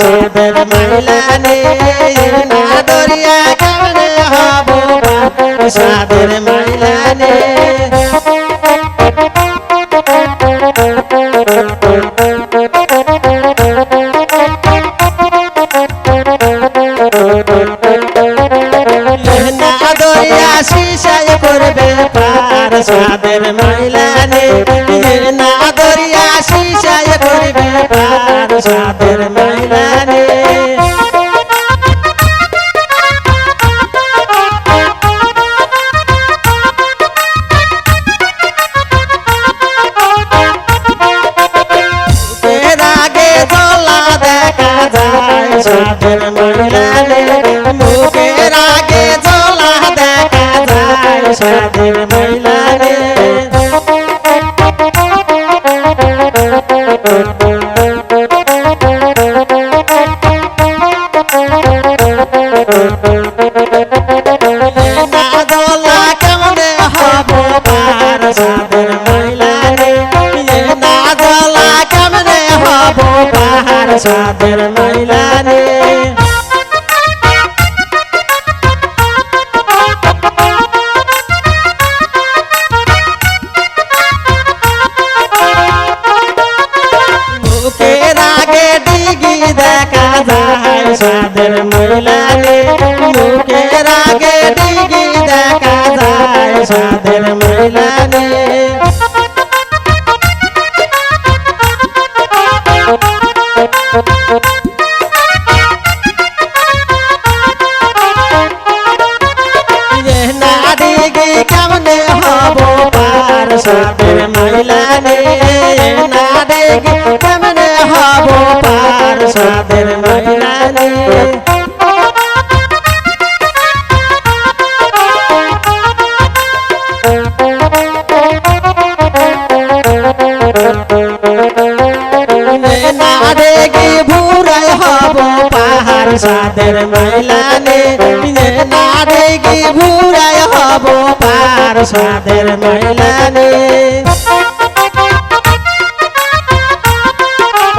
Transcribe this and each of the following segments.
সাদের মাইলানে না দরিয়া কেমনে হব সাদের মাইলানে সাদের মাইলানে না দরিয়া শিশায় করবে পার সাদের যায় সাদের মাইলানে सादर सादर मैला रे सादर मैला रे मुके रागे डिगी देखा जाए सादर मैला रे পার সাদের মহিলানে না ডিগি কেমনে হব পার? দেখি ভুরাই হব পাহাড় সাদের মাইলানে না দেখি ভুরাই হব পাহাড় সাদের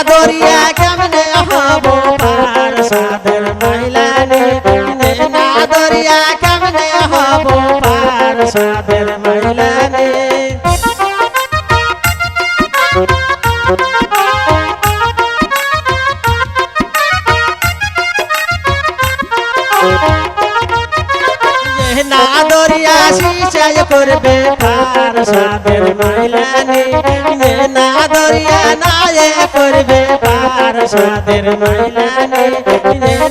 না দরিয়া কেমনে হব পার সাদের মাইলানে না দরিয়া কেমনে হব পার সাদের মাইলানে না দরিয়া শিশায় করবে পার সাদের মাইলানে না দরিয়া নায়ে করবে পার সাদের ময়না রে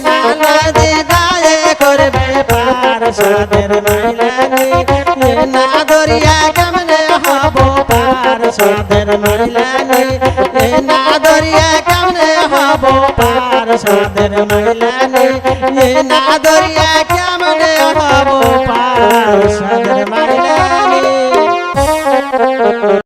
নানা দে দায়ে করবে, পার সাদের ময়না রে না দরিয়া কেমনে হব, পার সাদের ময়না রে না দরিয়া কেমনে হব, পার সাদের ময়না রে না দরিয়া কেমনে হব, পার